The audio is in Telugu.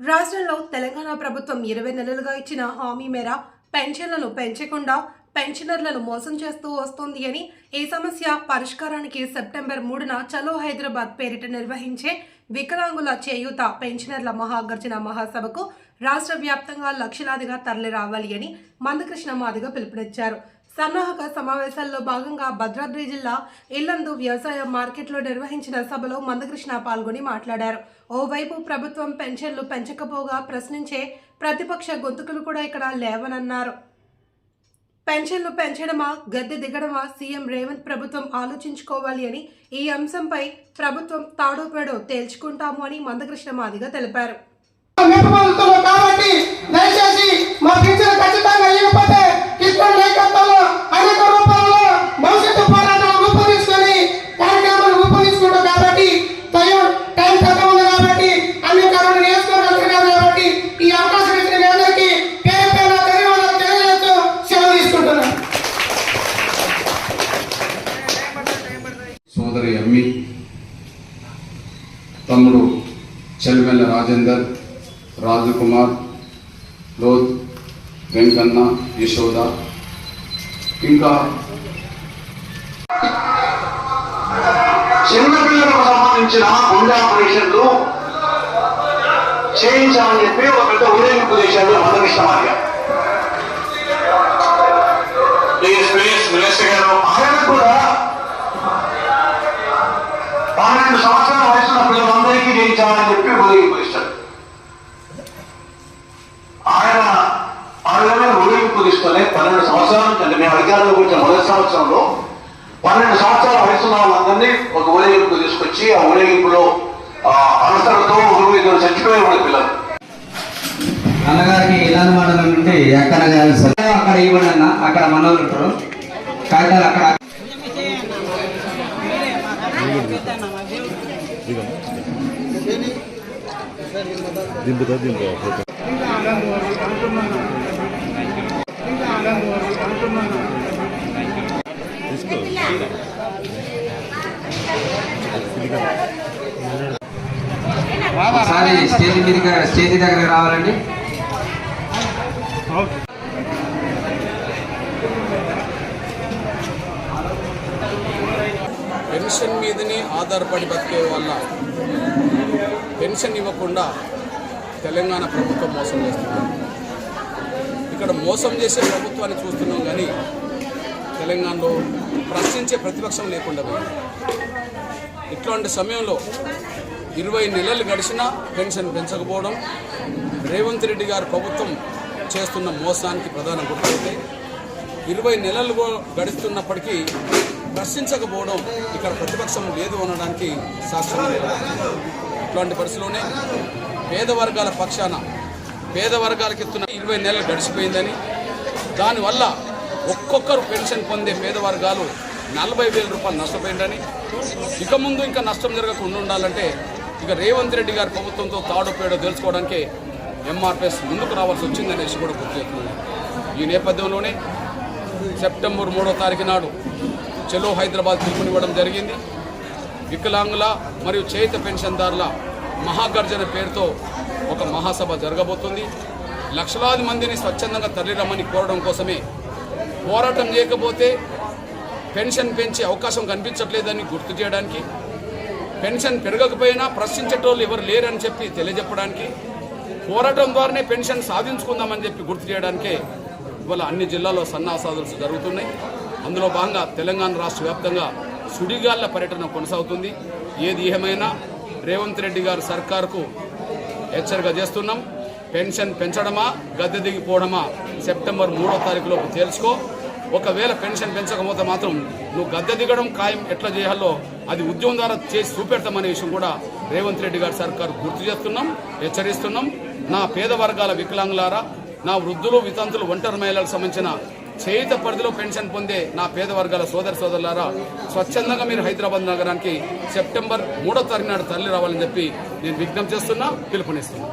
రాష్ట్రంలో తెలంగాణ ప్రభుత్వం ఇరవై నెలలుగా ఇచ్చిన హామీ మేర పెన్షన్లను పెంచకుండా పెన్షనర్లను మోసం చేస్తూ వస్తోంది అని ఈ సమస్య పరిష్కారానికి సెప్టెంబర్ మూడున చలో హైదరాబాద్ పేరిట నిర్వహించే వికలాంగుల చేయూత పెన్షనర్ల మహాగర్జన మహాసభకు రాష్ట్ర వ్యాప్తంగా లక్షలాదిగా తరలి రావాలి అని మందకృష్ణ మాదిగ పిలుపునిచ్చారు. సన్నాహక సమావేశాల్లో భాగంగా భద్రాద్రి జిల్లా ఇల్లందు వ్యవసాయ మార్కెట్లో నిర్వహించిన సభలో మందకృష్ణ పాల్గొని మాట్లాడారు. ఓవైపు ప్రభుత్వం పెన్షన్లు పెంచకపోగా ప్రశ్నించే ప్రతిపక్ష గొంతుకులు కూడా ఇక్కడ లేవనన్నారు. పెన్షన్లు పెంచడమా గద్దె దిగడమా సీఎం రేవంత్ ప్రభుత్వం ఆలోచించుకోవాలి అని ఈ అంశంపై ప్రభుత్వం తాడోపేడో తేల్చుకుంటాము అని మందకృష్ణ మాదిగ తెలిపారు. కాబట్టి దయచేసి మా ఖచ్చితంగా తమ్ముడు చెల్వెల్ల రాజేందర్ రాజకుమార్ లోత్ వెంకన్న యశోద. ఇంకా చిన్నపిల్లలకు సంబంధించిన గుండె ఆపరేషన్లు చేయించాలని చెప్పి ఒక పెద్ద ఊరేగింపు చేశాడు మందకృష్ణ ప్లీజ్ ప్లీజ్ మినిస్టర్ గారు ఆయన ఊరేగింపు తీసుకొని పన్నెండు సంవత్సరాల నుంచి అంటే మేము అధికారంలోకి వచ్చిన మొదటి సంవత్సరంలో పన్నెండు సంవత్సరాల వయసున్న వాళ్ళందరినీ ఒక ఊరేగింపు తీసుకొచ్చి ఆ ఊరేగింపులో ఆ అలసలతో ఊరు ఇద్దరు చచ్చిపోయే వాళ్ళ పిల్లలు. అన్నగారికి ఇలాంటి మండలం నుండి సార్. అక్కడ ఇవ్వండి అన్న అక్కడ మనోళ్ళు ఉంటారు. కాగితాలు అక్కడ దింపుతా దింపు ఒకసారి స్టేజ్ మీదకి స్టేజ్ దగ్గరికి రావాలండి. పెన్షన్ మీదనే ఆధారపడి బతికే వల్ల పెన్షన్ ఇవ్వకుండా తెలంగాణ ప్రభుత్వం మోసం చేస్తుంది. ఇక్కడ మోసం చేసే ప్రభుత్వాన్ని చూస్తున్నాం కానీ తెలంగాణలో ప్రశ్నించే ప్రతిపక్షం లేకుండా పోయింది. ఇట్లాంటి సమయంలో ఇరవై నెలలు గడిచినా పెన్షన్ పెంచకపోవడం రేవంత్ రెడ్డి గారు ప్రభుత్వం చేస్తున్న మోసానికి ప్రధాన గుర్తయితే ఇరవై నెలలు గడుస్తున్నప్పటికీ ప్రశ్నించకపోవడం ఇక్కడ ప్రతిపక్షం లేదు అనడానికి సాక్ష్యం ఇట్లాంటి పరిస్థితిలోనే పేద వర్గాల పక్షాన పేద వర్గాలకు ఇస్తున్న ఇరవై నెలలు గడిచిపోయిందని దానివల్ల ఒక్కొక్కరు పెన్షన్ పొందే పేద వర్గాలు నలభై వేల రూపాయలు నష్టపోయిందని ఇక ముందు ఇంకా నష్టం జరగకుండా ఉండాలంటే ఇక రేవంత్ రెడ్డి గారి ప్రభుత్వంతో తాడు పేడో తెలుసుకోవడానికి ఎంఆర్పిఎస్ ముందుకు రావాల్సి వచ్చిందనేసి కూడా గుర్తు చేస్తున్నాను. ఈ నేపథ్యంలోనే సెప్టెంబర్ మూడో తారీఖు నాడు చెలో హైదరాబాద్ పిలుపునివ్వడం జరిగింది. వికలాంగుల మరియు చేత పెన్షన్దారుల మహాగర్జన పేరుతో ఒక మహాసభ జరగబోతుంది. లక్షలాది మందిని స్వచ్ఛందంగా తరలిరమ్మని కోరడం కోసమే పోరాటం చేయకపోతే పెన్షన్ పెంచే అవకాశం కనిపించట్లేదని గుర్తు చేయడానికి పెన్షన్ పెరగకపోయినా ప్రశ్నించేటోళ్ళు ఎవరు లేరని చెప్పి తెలియజెప్పడానికి పోరాటం ద్వారానే పెన్షన్ సాధించుకుందామని చెప్పి గుర్తు చేయడానికే ఇవాళ అన్ని జిల్లాల్లో సన్నాసాదులు జరుగుతున్నాయి. అందులో భాగంగా తెలంగాణ రాష్ట్ర వ్యాప్తంగా సుడిగాళ్ళ పర్యటన కొనసాగుతుంది. ఏది ఏమైనా రేవంత్ రెడ్డి గారు సర్కారుకు హెచ్చరిక చేస్తున్నాం. పెన్షన్ పెంచడమా గద్దె దిగిపోవడమా సెప్టెంబర్ మూడో తారీఖులోపు తెలుసుకో ఒకవేళ పెన్షన్ పెంచకపోతే మాత్రం నువ్వు గద్దె దిగడం ఖాయం ఎట్లా చేయాలో అది ఉద్యమం ద్వారా చేసి చూపెడతామనే విషయం కూడా రేవంత్ రెడ్డి గారి సర్కారు గుర్తు చేస్తున్నాం హెచ్చరిస్తున్నాం. నా పేద వర్గాల వికలాంగులారా నా వృద్ధులు వితంతులు ఒంటరి మహిళలకు సంబంధించిన చేయుత పరిధిలో పెన్షన్ పొందే నా పేద వర్గాల సోదర సోదరులారా స్వచ్ఛందంగా మీరు హైదరాబాద్ నగరానికి సెప్టెంబర్ మూడో తారీఖు నాడు తరలి రావాలని చెప్పి నేను విజ్ఞప్తి చేస్తున్నా పిలుపునిస్తున్నా.